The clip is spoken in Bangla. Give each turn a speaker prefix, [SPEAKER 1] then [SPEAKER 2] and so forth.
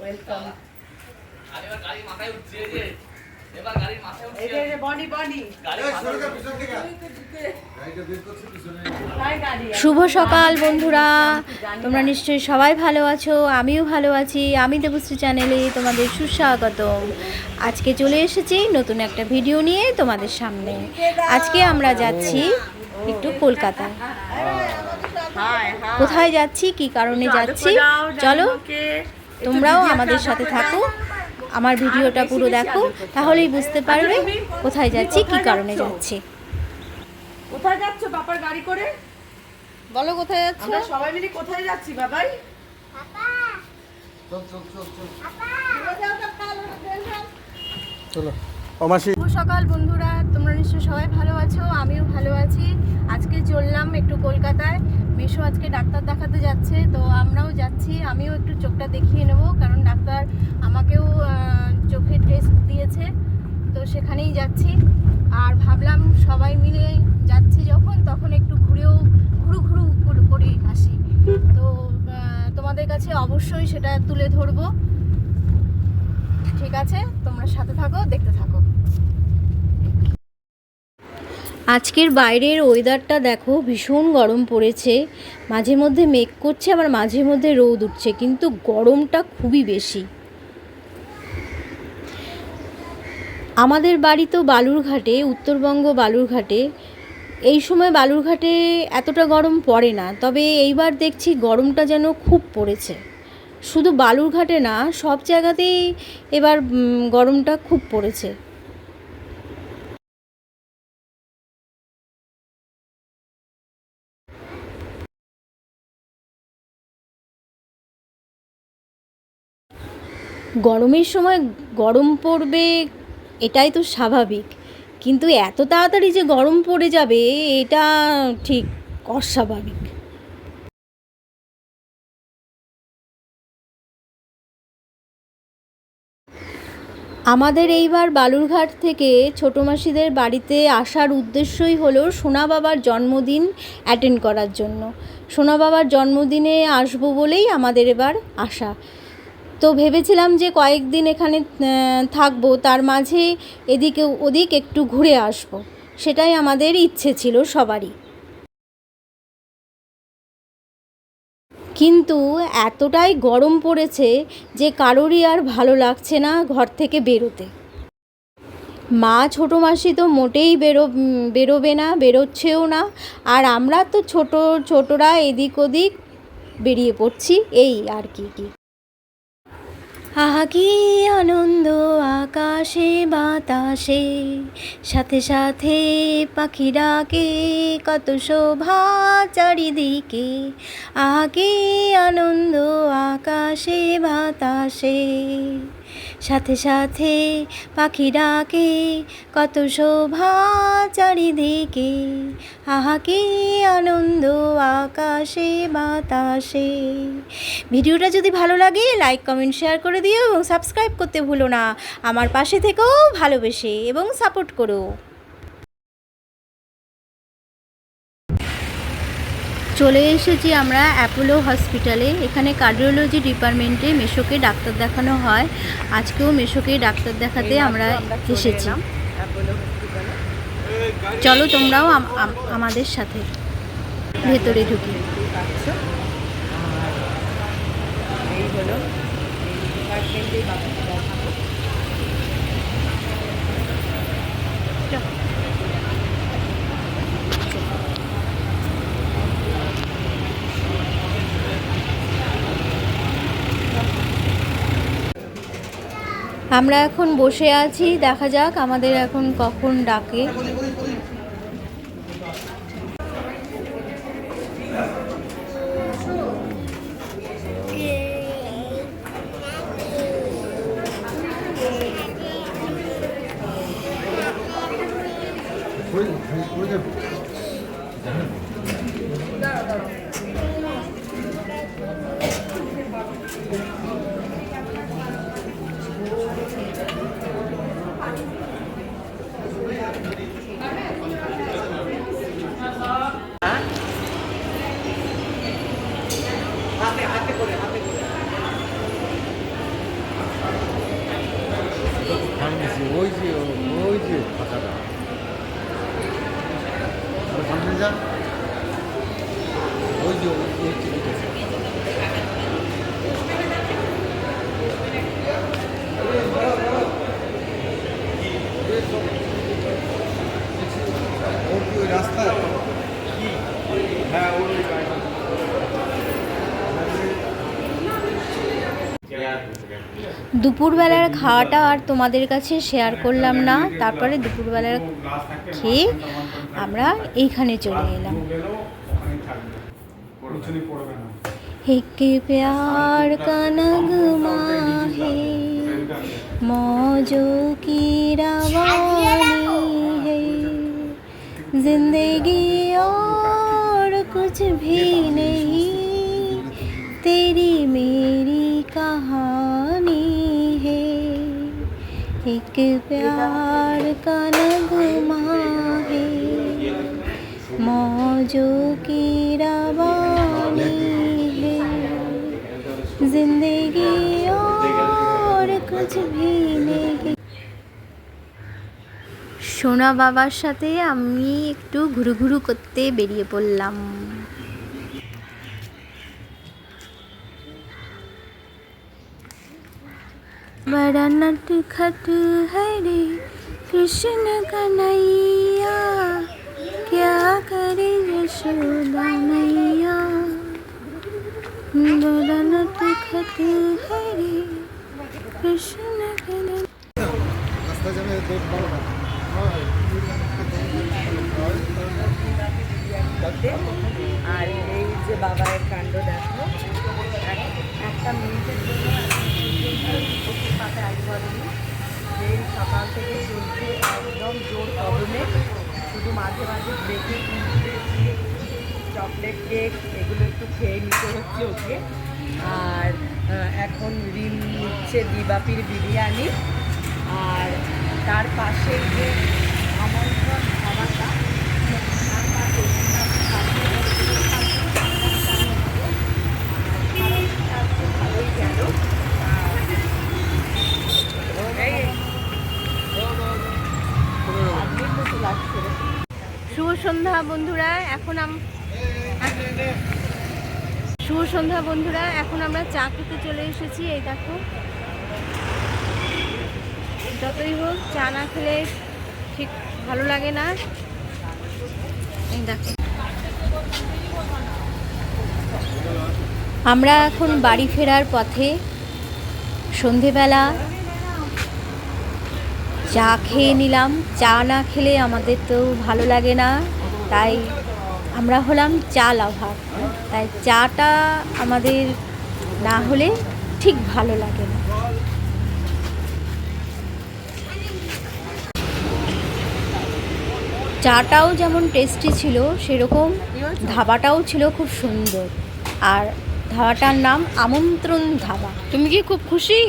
[SPEAKER 1] ওয়েলকাম
[SPEAKER 2] আর এবার গাড়ি মাথায় উঠছে এই যে এবার গাড়ির মাথায় উঠছে
[SPEAKER 1] এই যে বডি বডি
[SPEAKER 2] গাড়ির মাথায়
[SPEAKER 1] হাই গাড়ি
[SPEAKER 3] শুভ সকাল বন্ধুরা। তোমরা নিশ্চয়ই সবাই ভালো আছো আমিও ভালো আছি। আমি দেবশ্রী চ্যানেলে তোমাদের সুস্বাগতম। আজকে চলে এসেছি নতুন একটা ভিডিও নিয়ে তোমাদের সামনে। আজকে আমরা যাচ্ছি একটু কলকাতায়
[SPEAKER 1] হাই
[SPEAKER 3] কোথায় যাচ্ছি কি কারণে যাচ্ছি? চলো। তোমরাও আমাদের সাথে থাকো। আমার ভিডিওটা পুরো দেখো। তাহলেই বুঝতে পারবে কোথায় যাচ্ছি কি কারণে যাচ্ছি?
[SPEAKER 1] কোথায় যাচ্ছ বাবার গাড়ি করে?
[SPEAKER 3] বলো কোথায় যাচ্ছ?
[SPEAKER 1] আমরা সবাই মিলে কোথায় যাচ্ছি বাবাই?
[SPEAKER 4] চলো অমাসি
[SPEAKER 3] শুভ সকাল বন্ধুরা তোমরা নিশ্চয়ই সবাই ভালো আছো আমিও ভালো আছি। আজকে চললাম একটু কলকাতায়। মেশো আজকে ডাক্তার দেখাতে যাচ্ছে, তো আমরাও যাচ্ছি। আমিও একটু চোখটা দেখিয়ে নেব, কারণ ডাক্তার আমাকেও চোখের টেস্ট দিয়েছে, তো সেখানেই যাচ্ছি। আর ভাবলাম সবাই মিলে যাচ্ছি যখন, তখন একটু ঘুরেও, ঘুরু ঘুরু করে আসি। তো তোমাদের কাছে অবশ্যই সেটা তুলে ধরবো। ঠিক আছে? তোমরা সাথে থাকো, দেখতে থাকো। আজকের বাইরের ওয়েদারটা দেখো, ভীষণ গরম পড়েছে। মাঝে মধ্যে মেঘ করছে, আবার মাঝে মধ্যে রোদ উঠছে, কিন্তু গরমটা খুবই বেশি। আমাদের বাড়ি তো বালুরঘাটে, উত্তরবঙ্গ বালুরঘাটে। এই সময় বালুরঘাটে এতটা গরম পড়ে না, তবে এইবার দেখছি গরমটা যেন খুব পড়েছে। শুধু বালুরঘাটে না, সব জায়গাতেই এবার গরমটা খুব পড়েছে। গরমের সময় গরম পড়বে, এটাই তো স্বাভাবিক। কিন্তু এত তাড়াতাড়ি যে গরম পড়ে যাবে, এটা ঠিক অস্বাভাবিক। আমাদের এইবার বালুরঘাট থেকে ছোটো মাসিদের বাড়িতে আসার উদ্দেশ্যই হলো সোনা বাবার জন্মদিন অ্যাটেন্ড করার জন্য। সোনা বাবার জন্মদিনে আসব বলেই আমাদের এবার আসা তো ভেবেছিলাম যে কয়েকদিন এখানে থাকব, তার মাঝে এদিকে, ওদিক একটু ঘুরে আসব। সেটাই আমাদের ইচ্ছে ছিল সবারই। কিন্তু এতটাই গরম পড়েছে যে কারোরই আর ভালো লাগছে না ঘর থেকে বেরোতে। মা ছোটো মাসি তো মোটেই বেরো, বেরোবে না, বেরোচ্ছেও না। আর আমরা তো ছোট, ছোটরা এদিক ওদিক বেরিয়ে পড়ছি, এই আর কি কি। আহা আনন্দ আকাশে, বাতাসে। সাথে সাথে পাখি ডাকে, কত শোভা চারিদিকে। আহা আনন্দ আকাশে, বাতাসে। সাথে সাথে পাখি ডাকে, কত শোভা চারিদিকে। আহা কি আনন্দ আকাশে, বাতাসে। ভিডিওটা যদি ভালো লাগে লাইক কমেন্ট শেয়ার করে দিও এবং সাবস্ক্রাইব করতে ভুলো না। আমার পাশে থেকেও ভালোবেসে এবং সাপোর্ট করো। চলে এসেছি আমরা অ্যাপোলো হসপিটালে এখানে কার্ডিওলজি ডিপার্টমেন্টে মেশোকে ডাক্তার দেখানো হয়। আজকেও মেশোকে ডাক্তার দেখাতে আমরা এসেছি। চলো তোমরাও আম- আম- আমাদের সাথে ভেতরে ঢুকি।
[SPEAKER 1] এই হলো।
[SPEAKER 3] আমরা এখন বসে আছি দেখা যাক আমাদের এখন কখন ডাকে।
[SPEAKER 4] 기다려, 기다려. আর সামনে যা ওই যে ওই ওই টিকিট আছে ওর কি ওই রাস্তায় হ্যাঁ ওই
[SPEAKER 3] দুপুরবেলার খাওয়াটা আর তোমাদের কাছে শেয়ার করলাম না তারপরে দুপুরবেলার খেয়ে আমরা এইখানে চলে এলাম एक प्यार का नगमा है मौजों की रवानी है जिंदगी और कुछ भी नहीं तेरी मेरी एक प्यार का नगमा है मौजों की रवानी है जिंदगी और कुछ भी नहीं সোনা বাবার সাথে আমি একটু ঘুরু ঘুরু করতে বেরিয়ে পড়লাম बड़ा नटखट है रे कृष्ण कन्हैया क्या करे यशोदा मैया बड़ा नटखट है रे कृष्ण कन्हैया
[SPEAKER 4] রাস্তা যাবে দশ বারোটা
[SPEAKER 1] আর এই যে বাবার কাণ্ড দেখো সকাল থেকে চলছে একদম জোর কদমে। শুধু মাঝে মাঝে ব্রেকে চকলেট কেক এগুলো একটু খেয়ে নিতে হচ্ছে ওকে। আর এখন রিম নিচ্ছে দিবাপির বিরিয়ানি। আর তার পাশে যে আমন্ত্রণ খাবারটা তার পাশে ভালোই গেল
[SPEAKER 3] শুভ সন্ধ্যা বন্ধুরা, এখন শুভ সন্ধ্যা বন্ধুরা, এখন আমরা চা খেতে চলে এসেছি, এই দেখো। যতই হোক, চা না খেলে ঠিক ভালো লাগে না। এই দেখো। আমরা এখন বাড়ি ফেরার পথে সন্ধেবেলা চা খেয়ে নিলাম। চা না খেলে আমাদের তো ভালো লাগে না। তাই আমরা হলাম চা লাভার। তাই চাটা আমাদের না হলে ঠিক ভালো লাগে না। চাটাও যেমন টেস্টি ছিল, সেরকম ধাবাটাও ছিল খুব সুন্দর। আর ধাবাটার নাম আমন্ত্রণ ধাবা। তুমি কি খুব খুশি?